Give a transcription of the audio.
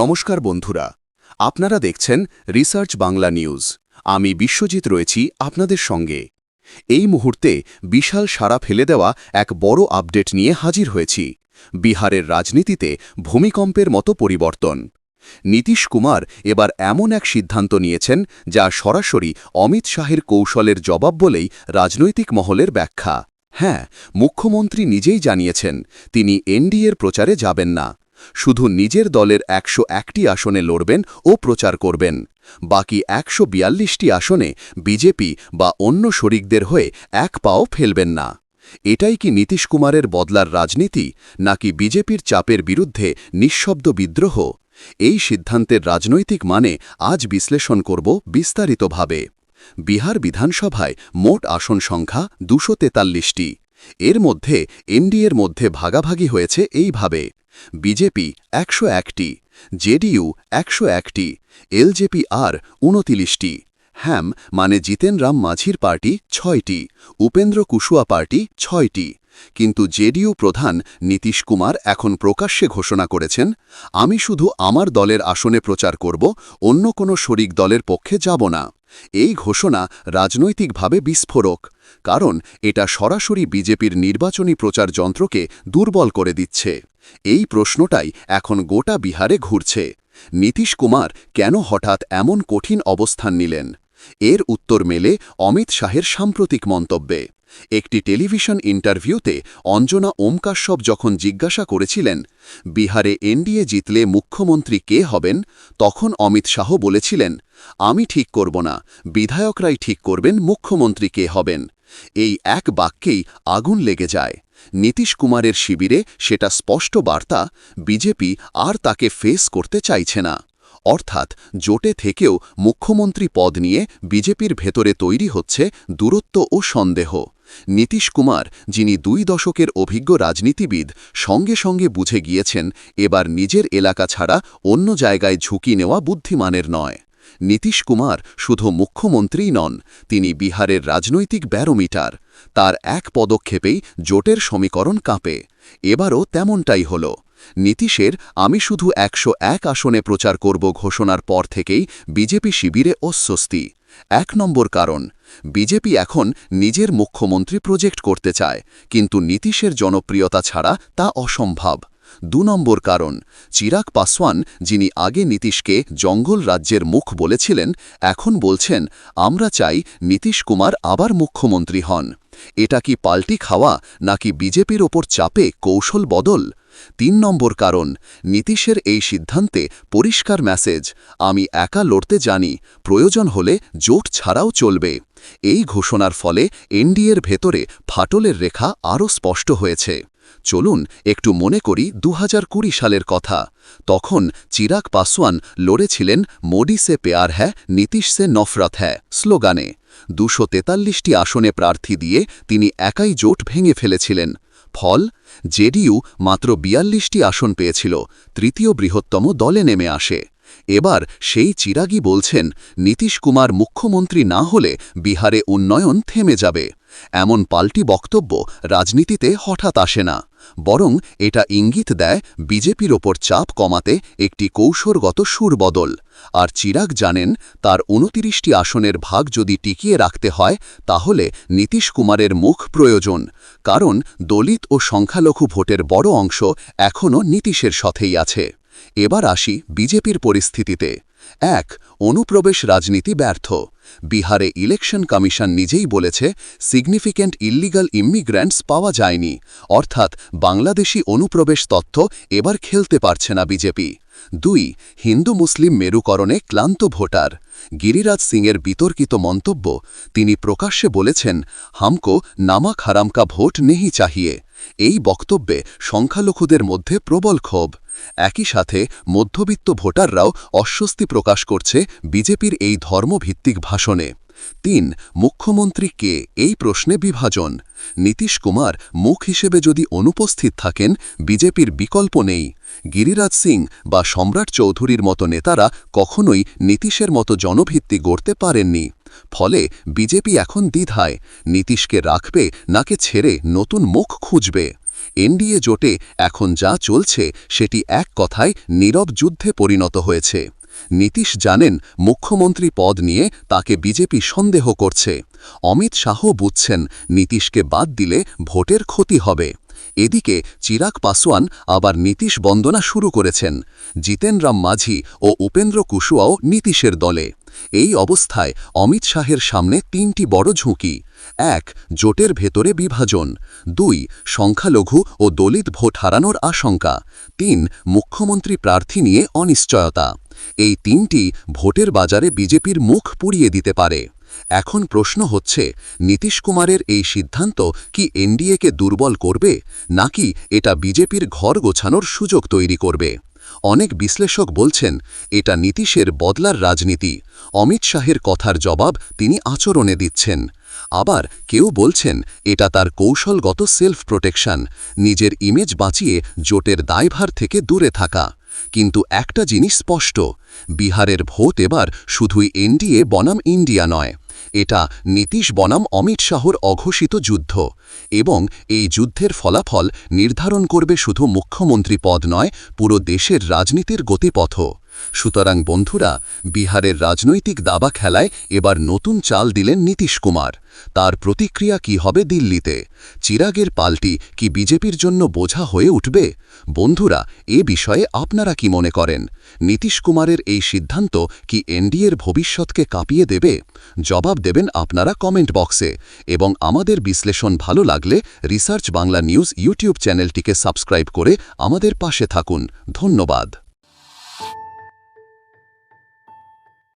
নমস্কার বন্ধুরা, আপনারা দেখছেন রিসার্চ বাংলা নিউজ। আমি বিশ্বজিৎ রয়েছি আপনাদের সঙ্গে। এই মুহূর্তে বিশাল সাড়া ফেলে দেওয়া এক বড় আপডেট নিয়ে হাজির হয়েছি। বিহারের রাজনীতিতে ভূমিকম্পের মতো পরিবর্তন। নীতিশ কুমার এবার এমন এক সিদ্ধান্ত নিয়েছেন যা সরাসরি অমিত শাহের কৌশলের জবাব বলেই রাজনৈতিক মহলের ব্যাখ্যা। হ্যাঁ মুখ্যমন্ত্রী নিজেই জানিয়েছেন, তিনি এনডিএর প্রচারে যাবেন না। শুধু নিজের দলের একশো একটি আসনে লড়বেন ও প্রচার করবেন। বাকি একশো বিয়াল্লিশটি আসনে বিজেপি বা অন্য শরিকদের হয়ে এক পাও ফেলবেন না। এটাই কি নীতিশ কুমারের বদলার রাজনীতি, নাকি বিজেপির চাপের বিরুদ্ধে নিঃশব্দ বিদ্রোহ? এই সিদ্ধান্তের রাজনৈতিক মানে আজ বিশ্লেষণ করব বিস্তারিতভাবে। বিহার বিধানসভায় মোট আসন সংখ্যা দুশো তেতাল্লিশটি। এর মধ্যে এনডিএর মধ্যে ভাগাভাগি হয়েছে এইভাবে। বিজেপি একশো একটি, জেডিইউ একশো একটি, এলজেপি আর উনতিরিশটি হ্যাম মানে জিতেন রাম মাঝির পার্টি ছয়টি, উপেন্দ্র কুশুয়া পার্টি ছয়টি। কিন্তু জেডিইউ প্রধান নীতিশ কুমার এখন প্রকাশ্যে ঘোষণা করেছেন, আমি শুধু আমার দলের আসনে প্রচার করব, অন্য কোনো শরিক দলের পক্ষে যাব না। এই ঘোষণা রাজনৈতিকভাবে বিস্ফোরক। কারণ এটা সরাসরি বিজেপির নির্বাচনী প্রচার যন্ত্রকে দুর্বল করে দিচ্ছে। এই প্রশ্নটাই এখন গোটা বিহারে ঘুরছে। নীতিশ কুমার কেন হঠাৎ এমন কঠিন অবস্থান নিলেন? এর উত্তর মেলে অমিত শাহের সাম্প্রতিক মন্তব্যে। একটি টেলিভিশন ইন্টারভিউতে অঞ্জনা ওমকাশ্যপ যখন জিজ্ঞাসা করেছিলেন, বিহারে এনডিএ জিতলে মুখ্যমন্ত্রী কে হবেন? তখন অমিত শাহ বলেছিলেন, আমি ঠিক করব না। বিধায়করাই ঠিক করবেন মুখ্যমন্ত্রী কে হবেন। এই এক বাক্যেই আগুন লেগে যায়। নীতিশ কুমারের শিবিরে সেটা স্পষ্ট বার্তা বিজেপি আর তাকে ফেস করতে চাইছে না। অর্থাৎ জোটে থেকেও মুখ্যমন্ত্রী পদ নিয়ে বিজেপির ভেতরে তৈরি হচ্ছে দূরত্ব ও সন্দেহ। নীতিশ কুমার, যিনি দুই দশকের অভিজ্ঞ রাজনীতিবিদ, সঙ্গে সঙ্গে বুঝে গিয়েছেন, এবার নিজের এলাকা ছাড়া অন্য জায়গায় ঝুঁকি নেওয়া বুদ্ধিমানের নয়। নীতিশ কুমার শুধু মুখ্যমন্ত্রীই নন, তিনি বিহারের রাজনৈতিক ব্যারোমিটার। তার এক পদক্ষেপেই জোটের সমীকরণ কাঁপে। এবারও তেমনটাই হল। নীতিশের, আমি শুধু একশো এক আসনে প্রচার করব ঘোষণার পর থেকেই বিজেপি শিবিরে অস্বস্তি। এক নম্বর কারণ, বিজেপি এখন নিজের মুখ্যমন্ত্রী প্রজেক্ট করতে চায়, কিন্তু নীতিশের জনপ্রিয়তা ছাড়া তা অসম্ভব। দু নম্বর কারণ, চিরাগ পাসওয়ান, যিনি আগে নীতিশকে জঙ্গল রাজ্যের মুখ বলেছিলেন, এখন বলছেন, আমরা চাই নীতিশ কুমার আবার মুখ্যমন্ত্রী হন। এটা কি পাল্টি খাওয়া নাকি বিজেপির ওপর চাপে কৌশল বদল? তিন নম্বর কারণ, নীতিশের এই সিদ্ধান্তে পরিষ্কার মেসেজ, আমি একা লড়তে জানি, প্রয়োজন হলে জোট ছাড়াও চলবে। এই ঘোষণার ফলে এনডিএর ভেতরে ফাটলের রেখা আরও স্পষ্ট হয়েছে। চলুন একটু মনে করি দু হাজার কুড়ি সালের কথা। তখন চিরাগ পাসওয়ান লড়েছিলেন মোডি সে পেয়ার হ্যাঁ নীতিশ সে নফরত হ্যাঁ স্লোগানে। দুশো তেতাল্লিশটি আসনে প্রার্থী দিয়ে তিনি একাই জোট ভেঙে ফেলেছিলেন। ফল, জেডিইউ মাত্র বিয়াল্লিশটি আসন পেয়েছিল, তৃতীয় বৃহত্তম দলে নেমে আসে। এবার সেই চিরাগই বলছেন, নীতিশ কুমার মুখ্যমন্ত্রী না হলে বিহারে উন্নয়ন থেমে যাবে। এমন পাল্টি বক্তব্য রাজনীতিতে হঠাৎ আসে না। বরং এটা ইঙ্গিত দেয় বিজেপির ওপর চাপ কমাতে একটি কৌশলগত সুরবদল। আর চিরাগ জানেন, তার উনতিরিশটি আসনের ভাগ যদি টিকিয়ে রাখতে হয়, তাহলে নীতিশ কুমারের মুখ প্রয়োজন। কারণ দলিত ও সংখ্যালঘু ভোটের বড় অংশ এখনও নীতিশের সাথেই আছে। এবার আসি বিজেপির পরিস্থিতিতে। এক, অনুপ্রবেশ রাজনীতি ব্যর্থ। বিহারে ইলেকশন কমিশন নিজেই বলেছে সিগনিফিক্যান্ট ইল্লিগাল ইমিগ্র্যান্টস পাওয়া যায়নি। অর্থাৎ বাংলাদেশি অনুপ্রবেশ তথ্য এবার খেলতে পারছে না বিজেপি। দুই, হিন্দু মুসলিম মেরুকরণে ক্লান্ত ভোটার। গিরিরাজ সিংয়ের বিতর্কিত মন্তব্য, তিনি প্রকাশ্যে বলেছেন, হামকো নামাক হারামকা ভোট নেহি চাহিয়ে। এই বক্তব্যে সংখ্যালঘুদের মধ্যে প্রবল ক্ষোভ। একই সাথে মধ্যবিত্ত ভোটাররাও অস্বস্তি প্রকাশ করছে বিজেপির এই ধর্মভিত্তিক ভাষণে। তিন, মুখ্যমন্ত্রী কে? এই প্রশ্নে বিভাজন। নীতিশ কুমার, মুখ হিসেবে যদি অনুপস্থিত থাকেন, বিজেপির বিকল্প নেই। গিরিরাজ সিং বা সম্রাট চৌধুরীর মতো নেতারা কখনোই নীতিশের মতো জনভিত্তি গড়তে পারেননি। ফলে বিজেপি এখন দ্বিধায়। নীতিশকে রাখবে নাকে ছেড়ে নতুন মুখ খুঁজবে? এনডিএ জোটে এখন যা চলছে সেটি এক কথায় নীরব যুদ্ধে পরিণত হয়েছে। নীতিশ জানেন মুখ্যমন্ত্রী পদ নিয়ে তাকে বিজেপি সন্দেহ করছে। অমিত শাহ বুঝছেন নীতিশকে বাদ দিলে ভোটের ক্ষতি হবে। এদিকে চিরাগ পাসওয়ান আবার নীতিশ বন্দনা শুরু করেছেন। জিতেন রাম মাঝি ও উপেন্দ্র কুশুয়াও নীতিশের দলে। এই অবস্থায় অমিত শাহের সামনে তিনটি বড় ঝুঁকি। এক, জোটের ভেতরে বিভাজন। দুই, সংখ্যালঘু ও দলিত ভোট হারানোর আশঙ্কা। তিন, মুখ্যমন্ত্রী প্রার্থী নিয়ে অনিশ্চয়তা। এই তিনটি ভোটের বাজারে বিজেপির মুখ পুড়িয়ে দিতে পারে। এখন প্রশ্ন হচ্ছে, নীতিশ কুমারের এই সিদ্ধান্ত কি এনডিএকে দুর্বল করবে, নাকি এটা বিজেপির ঘর গোছানোর সুযোগ তৈরি করবে? অনেক বিশ্লেষক বলছেন এটা নীতিশের বদলার রাজনীতি। অমিত শাহের কথার জবাব তিনি আচরণে দিচ্ছেন। আবার কেউ বলছেন, এটা তার কৌশলগত সেলফ প্রোটেকশন নিজের ইমেজ বাঁচিয়ে জোটের দায়ভার থেকে দূরে থাকা। কিন্তু একটা জিনিস স্পষ্ট, বিহারের ভোট এবার শুধুই এনডিএ বনাম ইন্ডিয়া নয়, এটা নীতিশ বনাম অমিত শাহর অঘোষিত যুদ্ধ এবং এই যুদ্ধের ফলাফল নির্ধারণ করবে শুধু মুখ্যমন্ত্রী পদ নয়, পুরো দেশের রাজনীতির গতিপথ সুতরাং বন্ধুরা, বিহারের রাজনৈতিক দাবা খেলায় এবার নতুন চাল দিলেন নীতিশ কুমার। তার প্রতিক্রিয়া কি হবে দিল্লিতে? চিরাগের পাল্টি কি বিজেপির জন্য বোঝা হয়ে উঠবে? বন্ধুরা, এ বিষয়ে আপনারা কি মনে করেন? নীতিশ কুমারের এই সিদ্ধান্ত কি এনডিএর ভবিষ্যৎকে কাঁপিয়ে দেবে? জবাব দেবেন আপনারা কমেন্ট বক্সে। এবং আমাদের বিশ্লেষণ ভালো লাগলে রিসার্চ বাংলা নিউজ ইউটিউব চ্যানেলটিকে সাবস্ক্রাইব করে আমাদের পাশে থাকুন। ধন্যবাদ।